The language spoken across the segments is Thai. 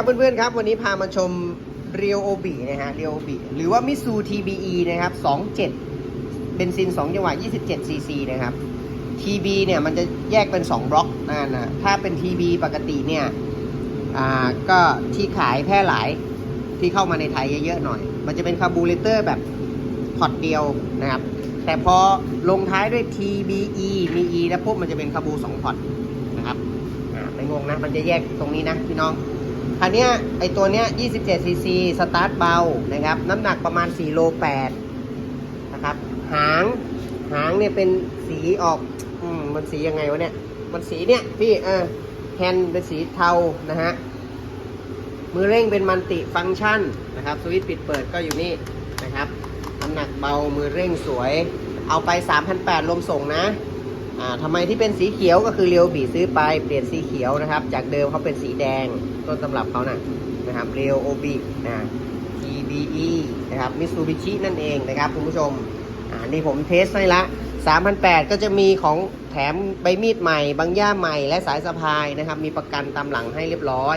ครับเพื่อนๆครับวันนี้พามาชมเรียวโอบีนะฮะเรียวโอบีหรือว่ามิซู TBE นะครับ27เบนซิน2จังหวะ27ซีซีนะครับ TB เนี่ยมันจะแยกเป็น 2 บล็อกนะนะถ้าเป็น TB ปกติเนี่ยอ่าก็ที่ขายแพร่หลายที่เข้ามาในไทยเยอะๆหน่อย มันจะเป็นคาร์บูเรเตอร์แบบพอร์ตเดียวนะครับ แต่พอลงท้ายด้วย TBE มี E แล้วปุ๊บมันจะเป็นคาร์บู2พอร์ตนะครับอ่าไม่งงนะมันจะแยกตรงนี้นะพี่น้อง คันเนี้ยไอตัวเนี้ย 27 ซีซี สตาร์ทเบา นะครับ น้ำหนักประมาณ 4 โล 8 นะครับ หาง หางเนี่ยเป็นสีออก อืม มันสียังไงวะเนี่ย มันสีเนี่ย พี่ เออแฮนเป็นสีเทา นะฮะ มือเร่งเป็นมันติฟังก์ชันนะครับ สวิตช์ปิดเปิดก็อยู่นี่ นะครับ น้ำหนักเบา มือเร่งสวย เอาไป 3,800ลมส่งนะ อ่าทำไมที่เป็นสีเขียวก็คือเรียวบีซื้อไปเปลี่ยนสีเขียวนะครับ จากเดิมเขาเป็นสีแดงต้นตำรับเขานะ่ะนะครับเรียวโอบีนะ TBE นะครับมิ t ซูบิชินั่นเองนะครับคุณผู้ชมอ่านี่ผมเทสให้ละ3,800ก็จะมีของแถมใบมีดใหม่บางย่าใหม่และสายสะพายนะครับ มีประกันตามหลังให้เรียบร้อย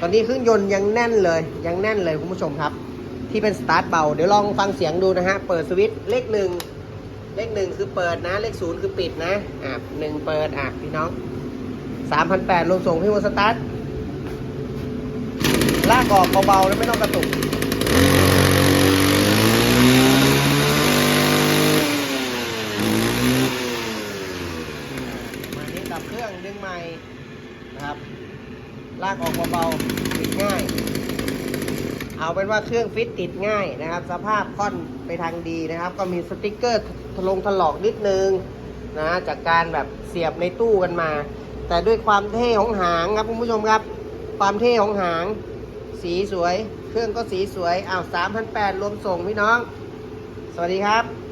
ตอนนี้เครื่องยนต์ยังแน่นเลย ยังแน่นเลยคุณผู้ชมครับ ที่เป็นสตาร์ทเบา เดี๋ยวลองฟังเสียงดูนะฮะ เปิดสวิตช์เลขหนึ่ง เลขหนึ่งคือเปิดนะ เลขศูนย์คือปิดนะ อะหนึ่งเปิด อะ พี่น้องสามพันแปดรวมส่งพี่วันสตาร์ทลากออกเบาๆแล้วไม่ต้องกระตุกมานี้ดับเครื่องดึงใหม่นะครับ ลากออกเบาๆติดง่าย เอาเป็นว่าเครื่องฟิตติดง่ายนะครับ สภาพค่อนไปทางดีนะครับ ก็มีสติกเกอร์ทะลงถลอกนิดนึงนะจากการแบบเสียบในตู้กันมา แต่ด้วยความเท่ของหางครับคุณผู้ชมครับ ความเท่ของหาง สีสวย เครื่องก็สีสวยอ้าวสามพันแปดรวมส่งพี่น้อง สวัสดีครับ